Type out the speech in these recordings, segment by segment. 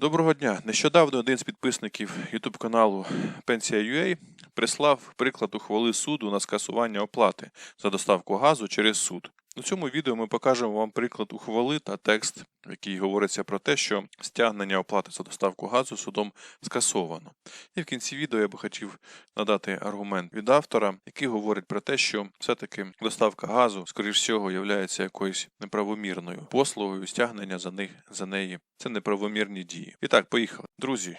Доброго дня. Нещодавно один з підписників YouTube каналу Пенсія.ua прислав приклад ухвали суду на скасування оплати за доставку газу через суд. У цьому відео ми покажемо вам приклад ухвали та текст, в який говориться про те, що стягнення оплати за доставку газу судом скасовано. І в кінці відео я би хотів надати аргумент від автора, який говорить про те, що все-таки доставка газу, скоріш всього, є якоюсь неправомірною послугою, стягнення за них за неї. Це неправомірні дії. І так, поїхали. Друзі,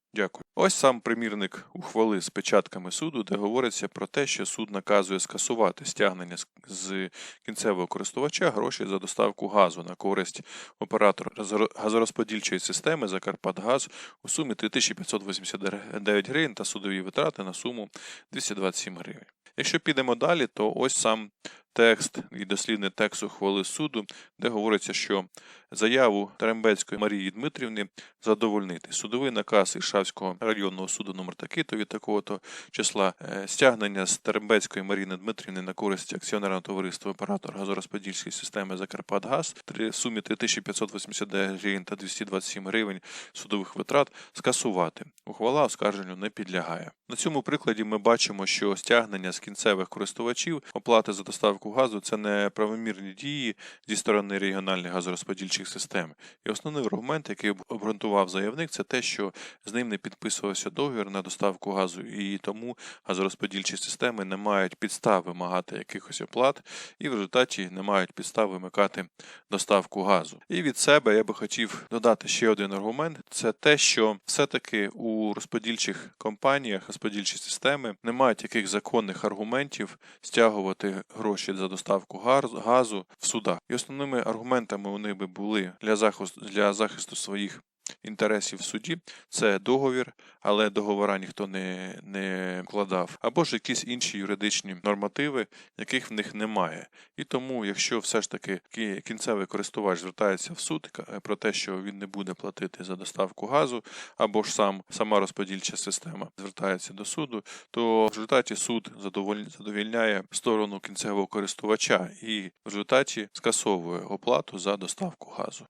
Дякую. Ось сам примірник ухвали з печатками суду, де говориться про те, що суд наказує скасувати стягнення з- кінцевого користувача гроші за доставку газу на користь оператора газорозподільчої системи Закарпатгаз у сумі 3589 гривень та судові витрати на суму 227 гривень. Якщо підемо далі, то ось сам текст і дослідний текст ухвали суду, де говориться, що заяву Тарембецької Марії Дмитрівни задовольнити. Судовий наказ Іршавського районного суду номер такий-то від такого-то числа е, стягнення з Тарембецької Марії Дмитрівни на користь акціонерного товариства оператор газорозподільської системи Закарпатгаз три- сумі 3589 гривень та 227 гривень судових витрат скасувати. Ухвала оскарженню не підлягає. На цьому прикладі ми бачимо, що стягнення з кінцевих користувачів оплати за доставку газу це не правомірні дії зі сторони регіональних газорозподільчих систем. І основний аргумент, який об- обґрунтував заявник, це те, що з ним не підписувався договір на доставку газу, і тому газорозподільчі системи не мають підстав вимагати якихось оплат, і в результаті не мають підстав вимикати доставку газу. І від себе я би хотів додати ще один аргумент: це те, що все-таки у розподільчих компаніях розподільчі системи не мають яких законних аргументів стягувати гроші за доставку газу в судах. І основними аргументами у них би були для захисту для захисту своїх. Інтересів в суді це договір, але договора ніхто не, не вкладав, або ж якісь інші юридичні нормативи, яких в них немає. І тому, якщо все ж таки кінцевий користувач звертається в суд про те, що він не буде платити за доставку газу, або ж сам сама розподільча система звертається до суду, то в результаті суд задовільняє сторону кінцевого користувача і в результаті скасовує оплату за доставку газу.